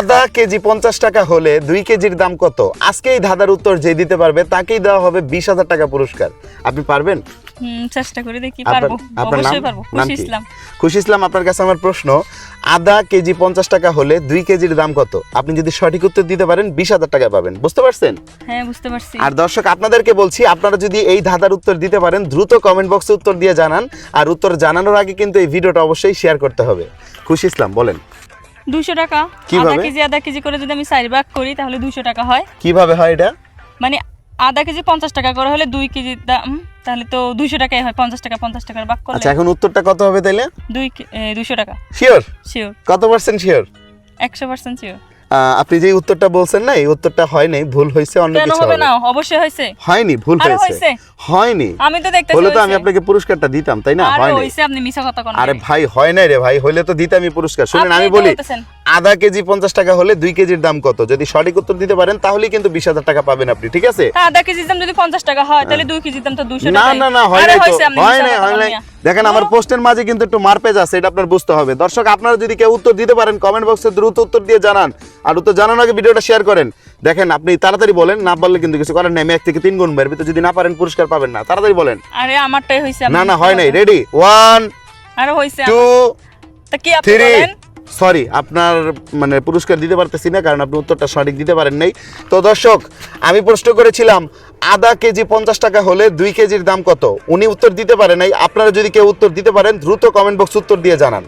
আধা কেজি পঞ্চাশ টাকা হলে দুই কেজির দাম কত? আজকে এই ধাঁধার উত্তর যে দিতে পারবে তাকেই দেওয়া হবে বিশ হাজার টাকা পুরস্কার। আপনি পারবেন? চেষ্টা করে দেখি পারব। অবশ্যই পারব। খুশি ইসলাম খুশি ইসলাম আপনার কাছে আমার প্রশ্ন। আধা কেজি পঞ্চাশ টাকা হলে দুই কেজির দাম কত? আপনি যদি সঠিক উত্তর দিতে পারেন বিশ হাজার টাকা পাবেন। বুঝতে পারছেন? হ্যাঁ বুঝতে পারছি। আর দর্শক আপনাদেরকে বলছি আপনারা যদি এই ধাঁধার উত্তর দিতে পারেন দ্রুত কমেন্ট বক্সে উত্তর দিয়ে জানান। আর উত্তর জানানোর আগে কিন্তু এই ভিডিওটা অবশ্যই শেয়ার করতে হবে। খুশি ইসলাম বলেন। দুশো টাকা। কীভাবে? আধা কেজি আধা কেজি করে যদি আমি চার ভাগ করি তাহলে দুশো টাকা হয়। কীভাবে হয় এটা? মানে আধা কেজি পঞ্চাশ টাকা করে হলে দুই কেজি দাম তাহলে তো দুইশো টাকাই হয়। পঞ্চাশ টাকা পঞ্চাশ টাকার ভাগ করলে। আচ্ছা এখন উত্তরটা কত হবে তাহলে দুই দুশো টাকা। শিওর শিওর কত পার্সেন্ট শিওর একশো পার্সেন্ট শিওর আপনি যে উত্তরটা বলছেন না এই উত্তরটা হয় নাই ভুল হয়েছে অন্য কিছু হবে না? অবশ্যই হয়েছে। হয়নি ভুল হয়েছে। হয়নি। আমি তো দেখতে হলে তো আমি আপনাকে পুরস্কারটা দিতাম তাই না? হয়নি। হয়েছে আপনি মিছা কথা কোন আরে ভাই হয় নাই রে ভাই হইলে তো দিতামই পুরস্কার। শুনেন আমি বলি। আধা কেজি পঞ্চাশ টাকা হলে দুই কেজির দাম কত? যদি সঠিক উত্তর দিতে পারেন তাহলে কিন্তু বিশ হাজার টাকা পাবেন আপনি ঠিক আছে? আধা কেজির দাম যদি পঞ্চাশ টাকা হয় তাহলে দুই কেজির দাম তো দুশো না না না হয় নাই তো। হয় নাই হয় নাই। না। দেখেন আমার পোস্টের মাঝে কিন্তু একটু মারপেজ আছে এটা আপনার বুঝতে হবে। দর্শক আপনারা যদি কেউ উত্তর দিতে পারেন কমেন্ট বক্সে দ্রুত উত্তর দিয়ে জানান। আর উত্তর জানানোর আগে ভিডিওটা শেয়ার করেন। দেখেন আপনি তাড়াতাড়ি বলেন না বললে কিন্তু কিছু করেন না আমি এক থেকে তিন গুণ বেরবি তো যদি না পারেন পুরস্কার পাবেন না। তাড়াতাড়ি বলেন। আরে আমারটাই আপনি না না হয় নাই। রেডি ওয়ান আরে হয়েছে টু তা কি আপনি বলেন? সরি, আপনার মানে পুরস্কার দিতে পারতেছি না, কারণ আপনি উত্তরটা সঠিক দিতে পারেন নাই। তো দর্শক, আমি প্রশ্ন করেছিলাম, আধা কেজি পঞ্চাশ টাকা হলে দুই কেজির দাম কত? উনি উত্তর দিতে পারেন নাই, আপনারা যদি কেউ উত্তর দিতে পারেন, দ্রুত কমেন্ট বক্স উত্তর দিয়ে জানান।